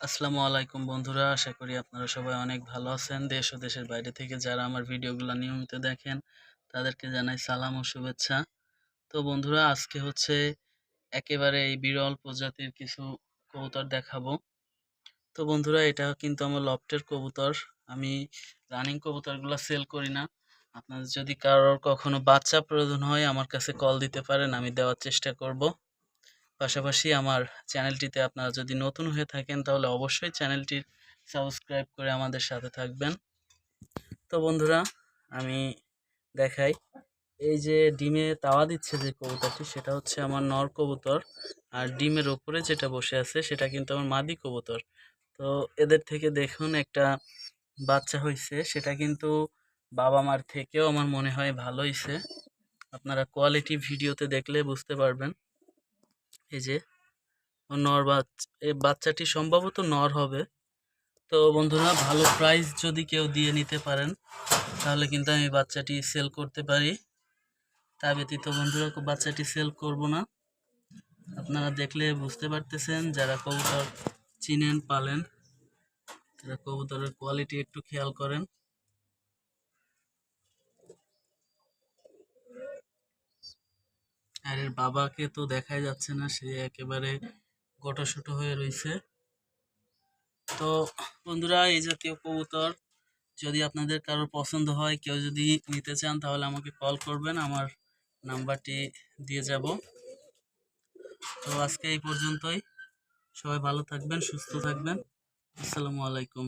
আসসালামু আলাইকুম বন্ধুরা, আশা করি আপনারা সবাই অনেক ভালো আছেন। দেশ ও দেশের বাইরে থেকে যারা আমার ভিডিওগুলো নিয়মিত দেখেন, তাদেরকে জানাই সালাম ও শুভেচ্ছা। তো বন্ধুরা, আজকে হচ্ছে একেবারে এই বিরল প্রজাতির কিছু কবুতর দেখাবো। তো বন্ধুরা, এটা কিন্তু আমার লফটের কবুতর। আমি রানিং কবুতরগুলো সেল করি না। আপনাদের যদি কারোর কখনো বাচ্চা প্রয়োজন হয়, আমার কাছে কল দিতে পারেন, আমি দেওয়ার চেষ্টা করব। পাশাপাশি আমার চ্যানেলটিতে আপনারা যদি নতুন হয়ে থাকেন, তাহলে অবশ্যই চ্যানেলটির সাবস্ক্রাইব করে আমাদের সাথে থাকবেন। তো বন্ধুরা, আমি দেখাই। এই যে ডিমে তাওয়া দিচ্ছে যে কবুতরটি, সেটা হচ্ছে আমার নর কবুতর। আর ডিমের ওপরে যেটা বসে আছে, সেটা কিন্তু আমার মাদি কবুতর। তো এদের থেকে দেখুন, একটা বাচ্চা হয়েছে সেটা কিন্তু বাবা মার থেকেও আমার মনে হয় ভালো হয়েছে আপনারা কোয়ালিটি ভিডিওতে দেখলে বুঝতে পারবেন। এই যে, নর বাচ্চা এই বাচ্চাটি সম্ভবত নর হবে। তো বন্ধুরা, ভালো প্রাইস যদি কেউ দিয়ে নিতে পারেন, তাহলে কিন্তু আমি বাচ্চাটি সেল করতে পারি। তা ব্যতীত বন্ধুরা, বাচ্চাটি সেল করব না। আপনারা দেখলে বুঝতে পারতেছেন, যারা কবুতর চিনেন, পালেন, তারা কবুতরের কোয়ালিটি একটু খেয়াল করেন। আর এর বাবাকে তো দেখাই যাচ্ছে না, সে একেবারে গোটাসুটো হয়ে রয়েছে তো বন্ধুরা, এই জাতীয় কবুতর যদি আপনাদের কারোর পছন্দ হয়, কেউ যদি নিতে চান, তাহলে আমাকে কল করবেন, আমার নাম্বারটি দিয়ে যাব। তো আজকে এই পর্যন্তই। সবাই ভালো থাকবেন, সুস্থ থাকবেন। আসসালামু আলাইকুম।